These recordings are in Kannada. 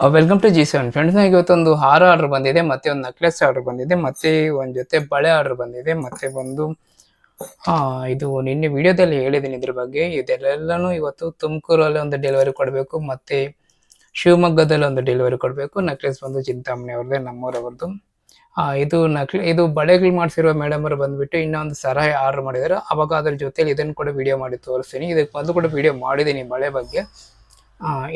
Welcome to G seven friends ನನಗೆ ಇವತ್ತೊಂದು ಹಾರ ಆರ್ಡರ್ ಬಂದಿದೆ ಮತ್ತೆ ಒಂದು ನೆಕ್ಲೆಸ್ ಆರ್ಡರ್ ಬಂದಿದೆ ಮತ್ತೆ ಒಂದು ಜೊತೆ ಬಳೆ ಆರ್ಡರ್ ಬಂದಿದೆ ಮತ್ತೆ ಆ, ಇದು ನಿನ್ನೆ ವಿಡಿಯೋದಲ್ಲಿ ಹೇಳಿದ್ದೀನಿ ಇದ್ರ ಬಗ್ಗೆ. ಇದೆಲ್ಲನೂ ಇವತ್ತು ತುಮಕೂರಲ್ಲಿ ಒಂದು ಡೆಲಿವರಿ ಕೊಡಬೇಕು ಮತ್ತೆ ಶಿವಮೊಗ್ಗದಲ್ಲಿ ಒಂದು ಡೆಲಿವರಿ ಕೊಡಬೇಕು. ನೆಕ್ಲೆಸ್ ಬಂದು ಚಿಂತಾಮಣಿ ಅವ್ರದ್ದೇ ನಮ್ಮೂರವ್ರದ್ದು. ಇದು ನಕ್ಲೆ ಇದು ಬಳೆಗಳು ಮಾಡಿಸಿರುವ ಮೇಡಮ್ ಅವರು ಬಂದ್ಬಿಟ್ಟು ಇನ್ನೊಂದು ಸರ ಆರ್ಡರ್ ಮಾಡಿದ್ದಾರೆ. ಅವಾಗ ಅದ್ರ ಜೊತೆಲಿ ಇದನ್ನು ಕೂಡ ವಿಡಿಯೋ ಮಾಡಿ ತೋರಿಸ್ತೀನಿ. ಇದಕ್ಕೆ ಬಂದು ಕೂಡ ವಿಡಿಯೋ ಮಾಡಿದ್ದೀನಿ ಬಳೆ ಬಗ್ಗೆ.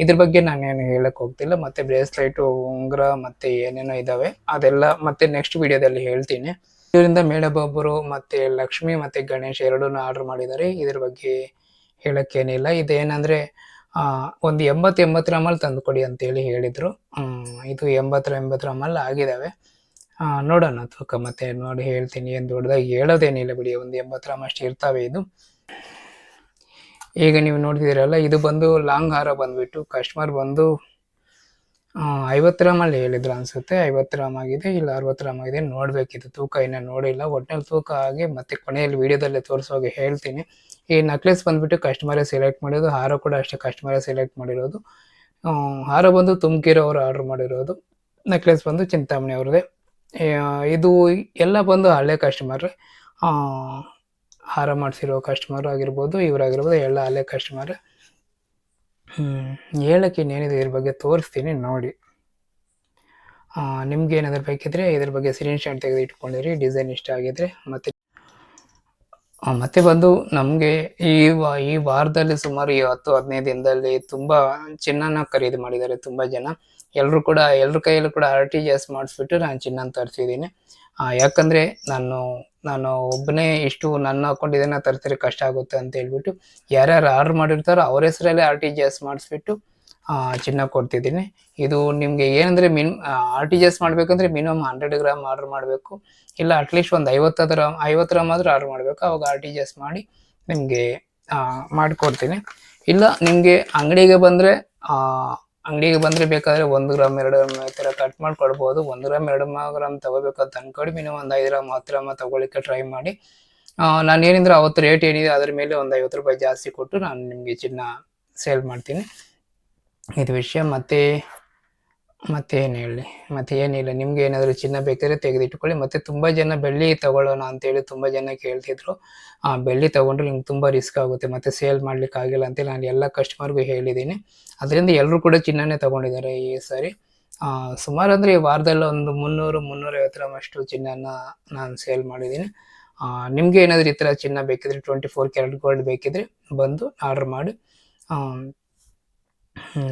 ಇದ್ರ ಬಗ್ಗೆ ನಾನೇನು ಹೇಳಕ್ ಹೋಗ್ತಿಲ್ಲ. ಮತ್ತೆ ಬ್ರೇಸ್ಲೈಟು, ಉಂಗುರ ಮತ್ತೆ ಏನೇನೋ ಇದಾವೆ. ಅದೆಲ್ಲ ಮತ್ತೆ ನೆಕ್ಸ್ಟ್ ವಿಡಿಯೋದಲ್ಲಿ ಹೇಳ್ತೀನಿ. ಇದರಿಂದ ಮೇಡಬೊಬ್ಬರು ಮತ್ತೆ ಲಕ್ಷ್ಮಿ ಮತ್ತೆ ಗಣೇಶ್ ಎರಡನ್ನೂ ಆರ್ಡರ್ ಮಾಡಿದ್ದಾರೆ. ಇದ್ರ ಬಗ್ಗೆ ಹೇಳಕ್ಕೇನಿಲ್ಲ. ಇದೇನಂದ್ರೆ ಒಂದು ಎಂಬತ್ತು ಎಂಬತ್ತು ಗ್ರಾಮಲ್ಲಿ ತಂದು ಕೊಡಿ ಅಂತೇಳಿ ಹೇಳಿದ್ರು. ಇದು ಎಂಬತ್ತರ ಎಂಬತ್ತು ಗ್ರಾಮಲ್ಲಿ ಆಗಿದಾವೆ. ನೋಡೋಣ ತೂಕ ಮತ್ತೆ ನೋಡಿ ಹೇಳ್ತೀನಿ. ಏನು ದೊಡ್ಡದಾಗಿ ಹೇಳೋದೇನಿಲ್ಲ ಬಿಡಿ. ಒಂದು ಎಂಬತ್ತು ಗ್ರಾಮ್ ಅಷ್ಟು ಇರ್ತಾವೆ ಇದು. ಈಗ ನೀವು ನೋಡ್ತಿದ್ದೀರಲ್ಲ, ಇದು ಬಂದು ಲಾಂಗ್ ಹಾರ ಬಂದ್ಬಿಟ್ಟು ಕಸ್ಟಮರ್ ಬಂದು ಐವತ್ತು ರಾಮಲ್ಲಿ ಹೇಳಿದ್ರು ಅನಿಸುತ್ತೆ. ಐವತ್ತು ರಾಮ್ ಆಗಿದೆ, ಇಲ್ಲ ಅರವತ್ತು ರಾಮ್ ಆಗಿದೆ, ನೋಡಬೇಕಿತ್ತು. ತೂಕ ಇನ್ನೂ ನೋಡಿಲ್ಲ. ಒಟ್ಟಿನಲ್ಲಿ ತೂಕ ಆಗಿ ಮತ್ತೆ ಕೊನೆಯಲ್ಲಿ ವಿಡಿಯೋದಲ್ಲಿ ತೋರಿಸೋಗಿ ಹೇಳ್ತೀನಿ. ಈ ನಕ್ಲೆಸ್ ಬಂದ್ಬಿಟ್ಟು ಕಸ್ಟಮರೇ ಸೆಲೆಕ್ಟ್ ಮಾಡಿರೋದು, ಹಾರ ಕೂಡ ಅಷ್ಟೇ ಕಸ್ಟಮರೇ ಸೆಲೆಕ್ಟ್ ಮಾಡಿರೋದು. ಹಾರ ಬಂದು ತುಮಕಿರೋರು ಆರ್ಡ್ರ್ ಮಾಡಿರೋದು. ನೆಕ್ಲೆಸ್ ಬಂದು ಚಿಂತಾಮಣಿ ಅವ್ರದ್ದೇ ಇದು ಎಲ್ಲ ಬಂದು ಹಳೆ ಕಸ್ಟಮರ್ ಹಾರ ಮಾಡಿಸಿರೋ ಕಸ್ಟಮರ್ ಆಗಿರ್ಬೋದು ಇವರಾಗಿರ್ಬೋದು ಎಲ್ಲ ಅಲ್ಲೇ ಕಸ್ಟಮರ್ ಹೇಳಕ್ಕೆ ಇನ್ನೇನಿದೆ ಇದ್ರ ಬಗ್ಗೆ ತೋರಿಸ್ತೀನಿ ನೋಡಿ. ನಿಮ್ಗೆ ಏನಾದ್ರು ಬೇಕಿದ್ರೆ ಇದ್ರ ಬಗ್ಗೆ ಸ್ಕ್ರೀನ್ ಶಾಟ್ ತೆಗೆದು ಇಟ್ಕೊಂಡಿರಿ ಡಿಸೈನ್ ಇಷ್ಟ ಆಗಿದ್ರೆ ಮತ್ತೆ ಮತ್ತೆ ಬಂದು ನಮಗೆ ಈ ವಾ, ಈ ವಾರದಲ್ಲಿ ಸುಮಾರು ಈ ಹತ್ತು, ಹದಿನೈದು ದಿನದಲ್ಲಿ ತುಂಬಾ ಚಿನ್ನನ ಖರೀದಿ ಮಾಡಿದ್ದಾರೆ ತುಂಬಾ ಜನ. ಎಲ್ಲರೂ ಕೂಡ ಎಲ್ಲರ ಕೈಯಲ್ಲೂ ಕೂಡ ಆರ್ ಟಿ ಜಿ ಎಸ್ ಮಾಡಿಸ್ಬಿಟ್ಟು ನಾನು ಚಿನ್ನ ತರಿಸಿದ್ದೀನಿ. ಯಾಕಂದ್ರೆ ನಾನು ನಾನು ಒಬ್ಬನೇ ಇಷ್ಟು ನನ್ನ ಅಕೌಂಟ್ ಇದನ್ನ ಕಷ್ಟ ಆಗುತ್ತೆ ಅಂತ ಹೇಳ್ಬಿಟ್ಟು ಯಾರ್ಯಾರು ಆರ್ಡರ್ ಮಾಡಿರ್ತಾರೋ ಅವ್ರ ಹೆಸರಲ್ಲೇ ಆರ್ ಟಿ ಜಿ ಎಸ್ ಮಾಡಿಸ್ಬಿಟ್ಟು ಚಿನ್ನ ಕೊಡ್ತಿದ್ದೀನಿ. ಇದು ನಿಮಗೆ ಏನಂದರೆ min R T G S ಮಾಡಬೇಕಂದ್ರೆ ಮಿನಿಮಮ್ ಹಂಡ್ರೆಡ್ ಗ್ರಾಮ್ ಆರ್ಡರ್ ಮಾಡಬೇಕು. ಇಲ್ಲ ಅಟ್ಲೀಸ್ಟ್ ಒಂದು ಐವತ್ತು ಗ್ರಾಮ್ ಐವತ್ತು ಗ್ರಾಮ್ ಆದರೂ ಆರ್ಡರ್ ಮಾಡಬೇಕು. ಅವಾಗ ಆರ್ ಟಿ ಜಿ ಎಸ್ ಮಾಡಿ ನಿಮಗೆ ಮಾಡಿಕೊಡ್ತೀನಿ. ಇಲ್ಲ ನಿಮಗೆ ಅಂಗಡಿಗೆ ಬಂದರೆ ಅಂಗಡಿಗೆ ಬಂದರೆ ಬೇಕಾದರೆ ಒಂದು ಗ್ರಾಮ್ ಎರಡು ಗ್ರಾಮ್ ಈ ಥರ ಕಟ್ ಮಾಡಿ ಕೊಡ್ಬೋದು ಒಂದು ಗ್ರಾಮ್ ಎರಡು ಗ್ರಾಮ್ ತಗೋಬೇಕಂತ ಅಂದ್ಕೊಂಡು ಮಿನಿಮಮ್ ಒಂದು ಐದು ಗ್ರಾಮ್ ಹತ್ತು ಗ್ರಾಮ ತೊಗೊಳಿಕ್ಕೆ ಟ್ರೈ ಮಾಡಿ. ನಾನು ಏನಿದ್ರೆ ಅವತ್ತು ರೇಟ್ ಏನಿದೆ ಅದ್ರ ಮೇಲೆ ಒಂದು ಐವತ್ತು ರೂಪಾಯಿ ಜಾಸ್ತಿ ಕೊಟ್ಟು ನಾನು ನಿಮಗೆ ಚಿನ್ನ ಸೇಲ್ ಮಾಡ್ತೀನಿ. ಇದು ವಿಷಯ. ಮತ್ತೆ ಮತ್ತೆ ಏನು ಹೇಳಿ? ಮತ್ತೆ ಏನಿಲ್ಲ ನಿಮ್ಗೆ ಏನಾದರೂ ಚಿನ್ನ ಬೇಕಾದ್ರೆ ತೆಗೆದಿಟ್ಕೊಳ್ಳಿ ಮತ್ತೆ ತುಂಬಾ ಜನ ಬೆಳ್ಳಿ ತಗೊಳ್ಳೋಣ ಅಂತೇಳಿ ತುಂಬಾ ಜನ ಕೇಳ್ತಿದ್ರು. ಆ ಬೆಳ್ಳಿ ತಗೊಂಡ್ರೆ ನಿಮ್ಗೆ ತುಂಬಾ ರಿಸ್ಕ್ ಆಗುತ್ತೆ. ಮತ್ತೆ ಸೇಲ್ ಮಾಡ್ಲಿಕ್ಕೆ ಆಗಿಲ್ಲ ಅಂತೇಳಿ ನಾನು ಎಲ್ಲ ಕಸ್ಟಮರ್ಗೂ ಹೇಳಿದ್ದೀನಿ. ಅದರಿಂದ ಎಲ್ಲರೂ ಕೂಡ ಚಿನ್ನನೇ ತಗೊಂಡಿದ್ದಾರೆ ಈ ಸಾರಿ. ಸುಮಾರು ಅಂದರೆ ಈ ವಾರದಲ್ಲಿ ಒಂದು ಮುನ್ನೂರು, ಮುನ್ನೂರೈವತ್ತು ಗ್ರಾಮ್ ಚಿನ್ನನ ನಾನು ಸೇಲ್ ಮಾಡಿದ್ದೀನಿ. ನಿಮ್ಗೆ ಏನಾದರೂ ಈ ಥರ ಚಿನ್ನ ಬೇಕಿದ್ರೆ ಟ್ವೆಂಟಿ ಫೋರ್ ಕ್ಯಾರೆಟ್ ಗೋಲ್ಡ್ ಬೇಕಿದ್ರೆ ಬಂದು ಆರ್ಡರ್ ಮಾಡಿ.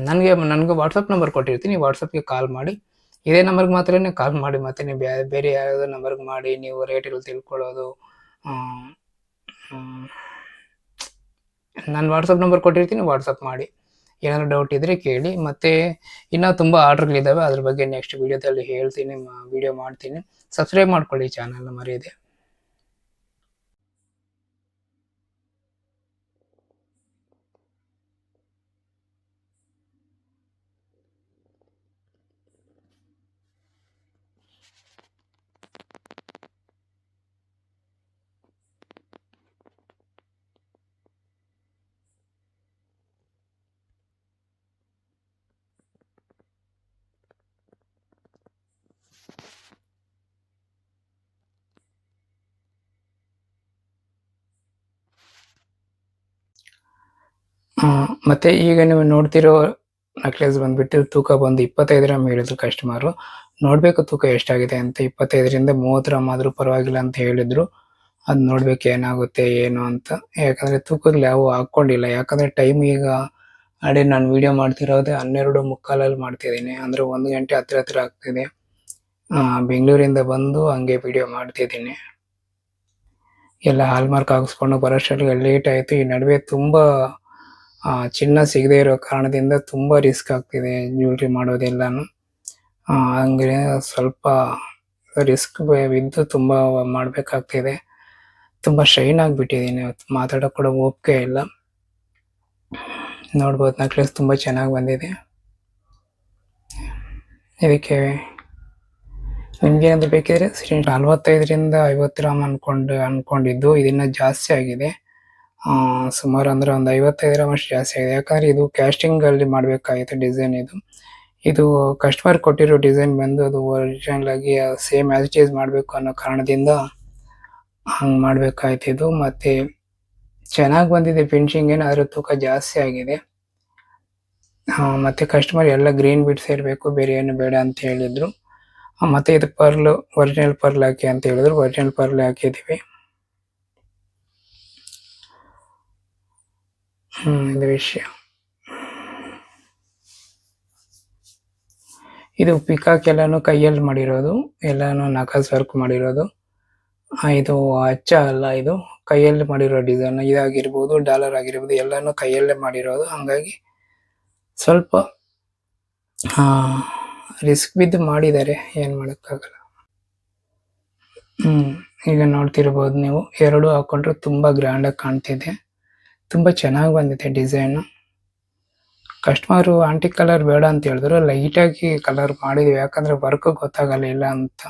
ನನಗೆ ನನಗೆ ವಾಟ್ಸಪ್ ನಂಬರ್ ಕೊಟ್ಟಿರ್ತೀನಿ ವಾಟ್ಸಪ್ಗೆ ಕಾಲ್ ಮಾಡಿ. ಇದೇ ನಂಬರ್ಗೆ ಮಾತ್ರ ಕಾಲ್ ಮಾಡಿ, ಮತ್ತೆ ನೀವು ಬ್ಯಾ, ಬೇರೆ ಯಾವುದೋ ನಂಬರ್ಗೆ ಮಾಡಿ, ನೀವು ರೇಟ್ ರೇಟ್ಗಳು ತಿಳ್ಕೊಳ್ಳೋದು. ನಾನು ವಾಟ್ಸಪ್ ನಂಬರ್ ಕೊಟ್ಟಿರ್ತೀನಿ ವಾಟ್ಸಪ್ ಮಾಡಿ. ಏನಾದರೂ ಡೌಟ್ ಇದ್ದರೆ ಕೇಳಿ, ಮತ್ತು ಇನ್ನೂ ತುಂಬ ಆರ್ಡ್ರ್ಗಳಿದ್ದಾವೆ ಅದ್ರ ಬಗ್ಗೆ ನೆಕ್ಸ್ಟ್ ವೀಡಿಯೋದಲ್ಲಿ ಹೇಳ್ತೀನಿ ವಿಡಿಯೋ ಮಾಡ್ತೀನಿ. ಸಬ್ಸ್ಕ್ರೈಬ್ ಮಾಡ್ಕೊಳ್ಳಿ ಚಾನಲ್ನ ಮರೆಯದೆ. ಮತ್ತೆ ಈಗ ನೀವು ನೋಡ್ತಿರೋ ನಕ್ಲೇಸ್ ಬಂದ್ಬಿಟ್ಟು ತೂಕ ಬಂದು ಇಪ್ಪತ್ತೈದು ಗ್ರಾಮ್ ಹೇಳಿದ್ರು ಕಸ್ಟಮರು ನೋಡ್ಬೇಕು ತೂಕ ಎಷ್ಟಾಗಿದೆ ಅಂತ ಇಪ್ಪತ್ತೈದರಿಂದ ಮೂವತ್ತು ಗ್ರಾಮ್ ಆದ್ರೂ ಪರವಾಗಿಲ್ಲ ಅಂತ ಹೇಳಿದ್ರು. ಅದ್ ನೋಡ್ಬೇಕು ಏನಾಗುತ್ತೆ, ಏನು ಅಂತ. ಯಾಕಂದ್ರೆ ತೂಕಗಳು ಯಾವ ಹಾಕೊಂಡಿಲ್ಲ ಯಾಕಂದ್ರೆ ಟೈಮ್ ಈಗ ಅಡಿ ನಾನು ವಿಡಿಯೋ ಮಾಡ್ತಿರೋದೇ ಹನ್ನೆರಡು ಮುಕ್ಕಾಲಲ್ಲಿ ಮಾಡ್ತಿದ್ದೀನಿ. ಅಂದ್ರೆ ಒಂದು ಗಂಟೆ ಹತ್ರ ಹತ್ರ ಆಗ್ತಿದೆ. ಬೆಂಗಳೂರಿಂದ ಬಂದು ಹಂಗೆ ವಿಡಿಯೋ ಮಾಡ್ತಿದ್ದೀನಿ. ಎಲ್ಲ ಹಾಲ್ಮಾರ್ಕ್ ಹಾಕಿಸ್ಕೊಂಡು ಬರೋಷ್ಟರಲ್ಲಿ ಲೇಟ್ ಆಯಿತು. ಈ ನಡುವೆ ತುಂಬ ಆ, ಚಿನ್ನ ಸಿಗದೇ ಇರೋ ಕಾರಣದಿಂದ ತುಂಬ ರಿಸ್ಕ್ ಆಗ್ತಿದೆ ಜ್ಯುವೆಲ್ರಿ ಮಾಡೋದೆಲ್ಲನೂ. ಹಂಗೆ ಸ್ವಲ್ಪ ರಿಸ್ಕ್ ಬಿದ್ದು ತುಂಬ ಮಾಡಬೇಕಾಗ್ತಿದೆ. ತುಂಬ ಶೈನ್ ಆಗಿಬಿಟ್ಟಿದ್ದೀನಿ ಮಾತಾಡೋಕೆ ಕೂಡ ಓಕೆ ಇಲ್ಲ. ನೋಡ್ಬೋದು ನಕ್ಲೆಸ್ ತುಂಬ ಚೆನ್ನಾಗಿ ಬಂದಿದೆ. ಇದಕ್ಕೆ ನಿಮ್ಗೇನಾದ್ರು ಬೇಕಿದ್ರೆ ನಲ್ವತ್ತೈದರಿಂದ ಐವತ್ತು ಗ್ರಾಮ್ ಅಂದ್ಕೊಂಡು ಅನ್ಕೊಂಡಿದ್ದು ಇದನ್ನು ಜಾಸ್ತಿ ಆಗಿದೆ. ಸುಮಾರು ಅಂದ್ರೆ ಒಂದು ಐವತ್ತೈದು ಅಷ್ಟು ಜಾಸ್ತಿ ಆಗಿದೆ. ಯಾಕಂದ್ರೆ ಇದು ಕ್ಯಾಸ್ಟಿಂಗ್ ಅಲ್ಲಿ ಮಾಡ್ಬೇಕಾಗಿತ್ತು ಡಿಸೈನ್ ಇದು. ಇದು ಕಸ್ಟಮರ್ ಕೊಟ್ಟಿರೋ ಡಿಸೈನ್ ಬಂದು ಅದು ಒರಿಜಿನಲ್ ಆಗಿ ಸೇಮ್ ಆಸ್ ಇಟ್ ಈಸ್ ಮಾಡಬೇಕು ಅನ್ನೋ ಕಾರಣದಿಂದ ಹಂಗೆ ಇದು. ಮತ್ತೆ ಚೆನ್ನಾಗಿ ಬಂದಿದೆ ಫಿನಿಶಿಂಗ್ ಏನು ಅದ್ರ ತೂಕ ಜಾಸ್ತಿ ಆಗಿದೆ. ಮತ್ತೆ ಕಸ್ಟಮರ್ ಎಲ್ಲ ಗ್ರೀನ್ ಬಿಡ್ಸ್ ಇರಬೇಕು ಬೇರೆ ಏನು ಬೇಡ ಅಂತ ಹೇಳಿದ್ರು. ಮತ್ತೆ ಇದು ಪರ್ಲ್ ಒರಿಜಿನಲ್ ಪರ್ಲ್ ಹಾಕಿ ಅಂತ ಹೇಳಿದ್ರು. ಒರಿಜಿನಲ್ ಪರ್ಲ್ ಹಾಕಿದೀವಿ. ಇದು ವಿಷಯ. ಇದು ಪಿಕಾಕ್ ಎಲ್ಲಾನು ಕೈಯಲ್ಲಿ ಮಾಡಿರೋದು, ಎಲ್ಲಾನು ನಕಾಸ್ ವರ್ಕ್ ಮಾಡಿರೋದು. ಇದು ಅಚ್ಚ ಅಲ್ಲ ಇದು. ಕೈಯಲ್ಲಿ ಮಾಡಿರೋ ಡಿಸೈನ್ ಇದಾಗಿರ್ಬೋದು ಡಾಲರ್ ಆಗಿರ್ಬೋದು, ಎಲ್ಲಾನು ಕೈಯಲ್ಲೇ ಮಾಡಿರೋದು. ಹಂಗಾಗಿ ಸ್ವಲ್ಪ ರಿಸ್ಕ್ ಬಿದ್ದು ಮಾಡಿದ್ದಾರೆ. ಏನು ಮಾಡೋಕ್ಕಾಗಲ್ಲ. ಹ್ಞೂ ಈಗ ನೋಡ್ತಿರ್ಬೋದು ನೀವು. ಎರಡು ಹಾಕೊಂಡ್ರೆ ತುಂಬಾ ಗ್ರ್ಯಾಂಡ್ ಆಗಿ ಕಾಣ್ತಿದೆ. ತುಂಬಾ ಚೆನ್ನಾಗಿ ಬಂದಿದೆ ಡಿಸೈನು ಕಸ್ಟಮರು ಆಂಟಿ ಕಲರ್ ಬೇಡ ಅಂತ ಹೇಳಿದ್ರು ಲೈಟ್ ಆಗಿ ಕಲರ್ ಮಾಡಿದ್ವಿ, ಯಾಕಂದ್ರೆ ವರ್ಕ್ ಗೊತ್ತಾಗಲ್ಲ ಇಲ್ಲ ಅಂತ.